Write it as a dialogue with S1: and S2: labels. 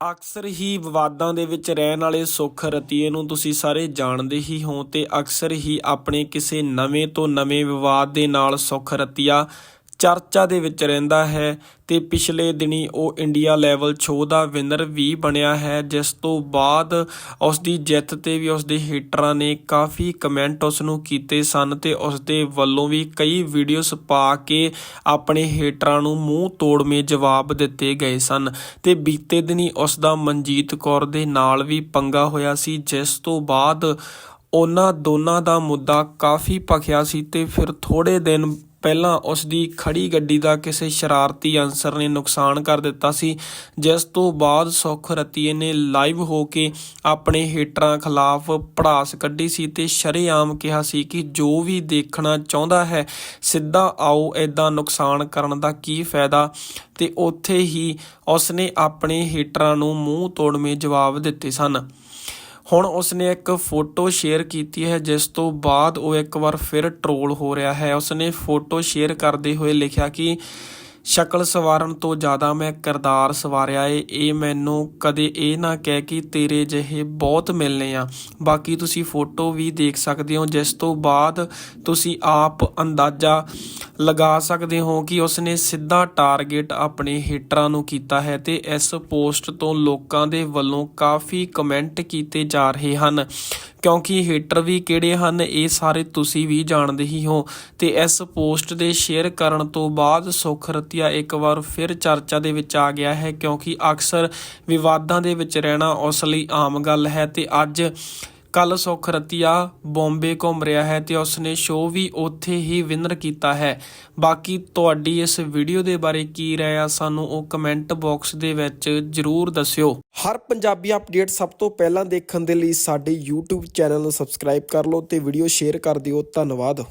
S1: ਅਕਸਰ ਹੀ ਵਿਵਾਦਾਂ ਦੇ ਵਿੱਚ ਰਹਿਣ ਵਾਲੇ ਸੁਖ ਰਤੀਏ ਨੂੰ ਤੁਸੀਂ ਸਾਰੇ ਜਾਣਦੇ ਹੀ ਹੋ ਤੇ ਅਕਸਰ ਹੀ ਆਪਣੇ ਕਿਸੇ ਨਵੇਂ ਤੋਂ ਨਵੇਂ ਵਿਵਾਦ ਦੇ ਨਾਲ ਸੁਖ ਰਤੀਆ ਚਰਚਾ ਦੇ ਵਿੱਚ ਰਹਿੰਦਾ ਹੈ ਤੇ ਪਿਛਲੇ ਦਿਨੀ ਉਹ ਇੰਡੀਆ ਲੈਵਲ ਸ਼ੋਅ ਦਾ ਵਿਨਰ ਵੀ ਬਣਿਆ ਹੈ, ਜਿਸ ਤੋਂ ਬਾਅਦ ਉਸ ਦੀ ਜਿੱਤ ਤੇ ਵੀ ਉਸ ਦੇ ਹੇਟਰਾਂ ਨੇ ਕਾਫੀ ਕਮੈਂਟ ਉਸ ਨੂੰ ਕੀਤੇ ਸਨ ਤੇ ਉਸ ਦੇ ਵੱਲੋਂ ਵੀ ਕਈ ਵੀਡੀਓਜ਼ ਪਾ ਕੇ ਆਪਣੇ ਹੇਟਰਾਂ ਨੂੰ ਮੂੰਹ ਤੋੜਵੇਂ ਜਵਾਬ ਦਿੱਤੇ ਗਏ ਸਨ ਤੇ ਬੀਤੇ ਦਿਨੀ ਉਸ ਦਾ ਮਨਜੀਤ ਕੌਰ ਦੇ ਨਾਲ ਵੀ ਪੰਗਾ ਹੋਇਆ ਸੀ, ਜਿਸ ਤੋਂ ਬਾਅਦ ਉਹਨਾਂ ਦੋਨਾਂ ਦਾ ਮੁੱਦਾ ਕਾਫੀ ਭਖਿਆ ਸੀ ਤੇ ਫਿਰ ਥੋੜੇ ਦਿਨ ਪਹਿਲਾਂ ਉਸ ਦੀ ਖੜੀ ਗੱਡੀ ਦਾ ਕਿਸੇ ਸ਼ਰਾਰਤੀ ਅਨਸਰ ਨੇ ਨੁਕਸਾਨ ਕਰ ਦਿੱਤਾ ਸੀ, ਜਿਸ ਤੋਂ ਬਾਅਦ ਸੁਖ ਰਤੀਏ ਨੇ ਲਾਈਵ ਹੋ ਕੇ ਆਪਣੇ ਹੇਟਰਾਂ ਖਿਲਾਫ ਪੜਾਸ ਕੱਢੀ ਸੀ ਤੇ ਸ਼ਰੇਆਮ ਕਿਹਾ ਸੀ ਕਿ ਜੋ ਵੀ ਦੇਖਣਾ ਚਾਹੁੰਦਾ ਹੈ, ਸਿੱਧਾ ਆਓ ਐਦਾਂ ਨੁਕਸਾਨ ਕਰਨ ਦਾ ਕੀ ਫਾਇਦਾ। ਤੇ ਉੱਥੇ ਹੀ ਉਸਨੇ ਆਪਣੇ ਹੇਟਰਾਂ ਨੂੰ ਮੂੰਹ ਤੋੜਵੇਂ ਜਵਾਬ ਦਿੱਤੇ ਸਨ। ਹੁਣ ਉਸਨੇ ਇੱਕ ਫੋਟੋ ਸ਼ੇਅਰ ਕੀਤੀ ਹੈ, ਜਿਸ ਤੋਂ ਬਾਅਦ ਉਹ ਇੱਕ ਵਾਰ ਫਿਰ ਟਰੋਲ ਹੋ ਰਿਹਾ ਹੈ। ਉਸਨੇ ਫੋਟੋ ਸ਼ੇਅਰ ਕਰਦੇ ਹੋਏ ਲਿਖਿਆ ਕਿ, ਸ਼ਕਲ ਸਵਾਰਨ ਤੋਂ ਜ਼ਿਆਦਾ ਮੈਂ ਕਿਰਦਾਰ ਸਵਾਰਿਆ ਏ। ਇਹ ਮੈਨੂੰ ਕਦੇ ਇਹ ਨਾ ਕਹਿ ਕਿ ਤੇਰੇ ਜਿਹੇ ਬਹੁਤ ਮਿਲਨੇ ਆ। ਬਾਕੀ ਤੁਸੀਂ ਫੋਟੋ ਵੀ ਦੇਖ ਸਕਦੇ ਹੋ, ਜਿਸ ਤੋਂ ਬਾਅਦ ਤੁਸੀਂ ਆਪ ਅੰਦਾਜ਼ਾ ਲਗਾ ਸਕਦੇ ਹੋ ਕਿ ਉਸਨੇ ਸਿੱਧਾ ਟਾਰਗੇਟ ਆਪਣੇ ਹੇਟਰਾਂ ਨੂੰ ਕੀਤਾ ਹੈ ਤੇ ਇਸ ਪੋਸਟ ਤੋਂ ਲੋਕਾਂ ਦੇ ਵੱਲੋਂ ਕਾਫੀ ਕਮੈਂਟ ਕੀਤੇ ਜਾ ਰਹੇ ਹਨ। ਕਿਉਂਕਿ ਹੇਟਰ ਵੀ ਕਿਹੜੇ ਹਨ, ਇਹ ਸਾਰੇ ਤੁਸੀਂ ਵੀ ਜਾਣਦੇ ਹੀ ਹੋ। ਤੇ ਇਸ ਪੋਸਟ ਦੇ ਸ਼ੇਅਰ ਕਰਨ ਤੋਂ ਬਾਅਦ ਸੁਖ ਰਤੀਆ ਇੱਕ ਵਾਰ ਫਿਰ ਚਰਚਾ ਦੇ ਵਿੱਚ ਆ ਗਿਆ ਹੈ ਕਿਉਂਕਿ ਅਕਸਰ ਵਿਵਾਦਾਂ ਦੇ ਵਿੱਚ ਰਹਿਣਾ ਉਸ ਲਈ ਆਮ ਗੱਲ ਹੈ ਤੇ ਅੱਜ ਕੱਲ ਸੁਖ ਰਤੀਆ ਬੰਬੇ ਘੁੰਮ ਰਿਹਾ ਹੈ ਤੇ ਉਸਨੇ ਸ਼ੋਅ ਵੀ ਉੱਥੇ ਹੀ ਵਿਨਰ ਕੀਤਾ ਹੈ। ਬਾਕੀ ਤੁਹਾਡੀ ਇਸ ਵੀਡੀਓ ਦੇ ਬਾਰੇ ਕੀ ਰਾਏ ਆ, ਸਾਨੂੰ ਉਹ ਕਮੈਂਟ ਬਾਕਸ ਦੇ ਵਿੱਚ ਜਰੂਰ ਦੱਸਿਓ। ਹਰ ਪੰਜਾਬੀ ਅਪਡੇਟ ਸਭ ਤੋਂ ਪਹਿਲਾਂ ਦੇਖਣ ਦੇ ਲਈ ਸਾਡੇ YouTube ਚੈਨਲ ਨੂੰ ਸਬਸਕ੍ਰਾਈਬ ਕਰ ਲਓ ਤੇ ਵੀਡੀਓ ਸ਼ੇਅਰ ਕਰ ਦਿਓ। ਧੰਨਵਾਦ।